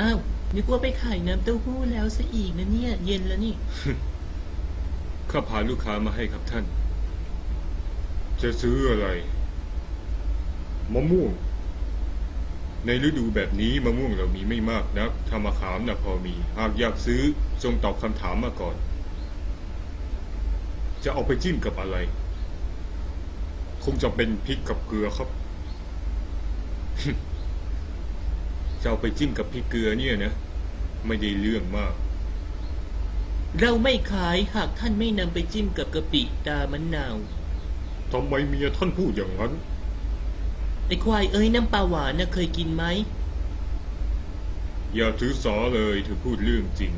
อ้าวนึกว่าไปขายน้ำเต้าหู้แล้วซะอีกนะเนี่ย เย็นแล้วนี่ ข้าพาลูกค้ามาให้ครับท่าน จะซื้ออะไร มะม่วง ในฤดูแบบนี้มะม่วงเรามีไม่มากนักถ้ามะขามนะพอมี หากอยากซื้อจงตอบคำถามมาก่อน จะเอาไปจิ้มกับอะไร คงจะเป็นพริกกับเกลือครับ จะเอาไปจิ้มกับพริกเกลือเนี่ยนะ ไม่ได้เรื่องมาก เราไม่ขายหากท่านไม่นำไปจิ้มกับกะปิตามะนาวทำไมเมียท่านพูดอย่างนั้น ไอ้ควายเอ้ยน้ำปลาหวานน่ะเคยกินไหม อย่าถือสาเลยเธอพูดเรื่องจริง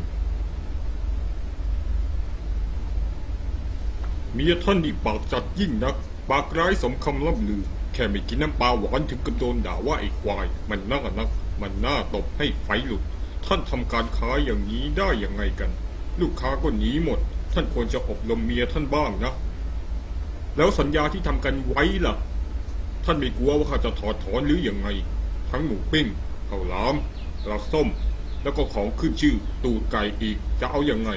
เมียท่านนี่ปากจัดยิ่งนัก ปากร้ายสมคำล่ำลือ แค่ไม่กินน้ำปลาหวานถึงกับโดนด่าว่าไอ้ควาย มันน่านัก มันน่าตบให้ไฟหลุด ท่านทำการค้าอย่างนี้ได้ยังไงกัน ลูกค้าก็หนีหมด ท่านควรจะอบรมเมียท่านบ้างนะ แล้วสัญญาที่ทำกันไว้ล่ะ ท่านไม่กลัวว่าเขาจะถอดถอนหรืออยังไง ทั้งหมูปิ้งข้าวหลามปลาส้ม แล้วก็ของขึ้นชื่อตูดไก่อีกจะเอาอยัางไง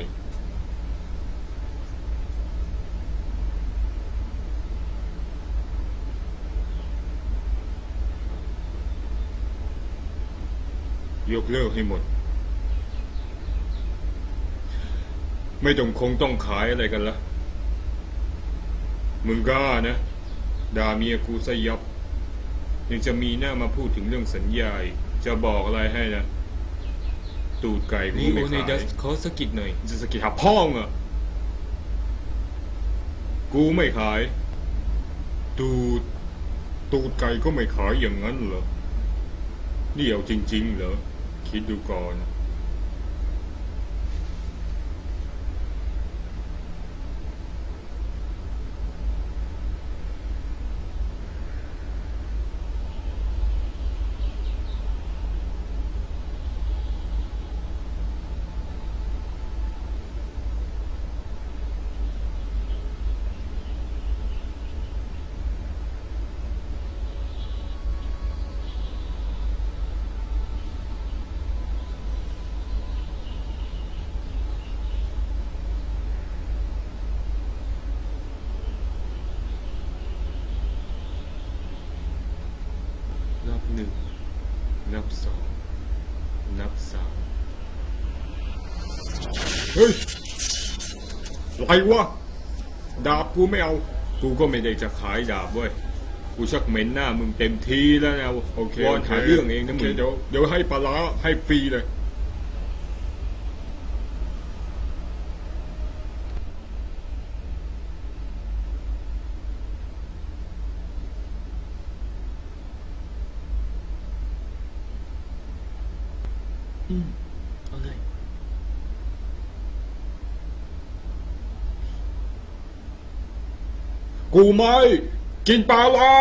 ยกเลิกให้หมด ไม่ต้องคงต้องขายอะไรกันละมึงกล้านะด่าเมียกูซะยับ ยังจะมีหน้ามาพูดถึงเรื่องสัญญาอีกจะบอกอะไรให้นะ ตูดไก่กูนี่ไม่โอเนขายดัสขอสะกิดหน่อย จะสกิดหาพ่องอะ กูไม่ขาย ตูด ตูดไก่ก็ไม่ขายอย่างนั้นเหรอนี่เอาจริง ๆ เหรอ คิดดูก่อน นับหนึ่ง นับ สองนับสามเฮ้ยไรวะ ดาบกูไม่เอา กูก็ไม่ได้จะขายดาบเว้ย กูชักเหม็นหน้ามึงเต็มทีแล้วนะโอเควอนหาเรื่องเองนะมึงเดี๋ยวเดี๋ยวให้ปลาร้าให้ฟรีเลย อืมเอาเลย กูไม่ กินปลาวา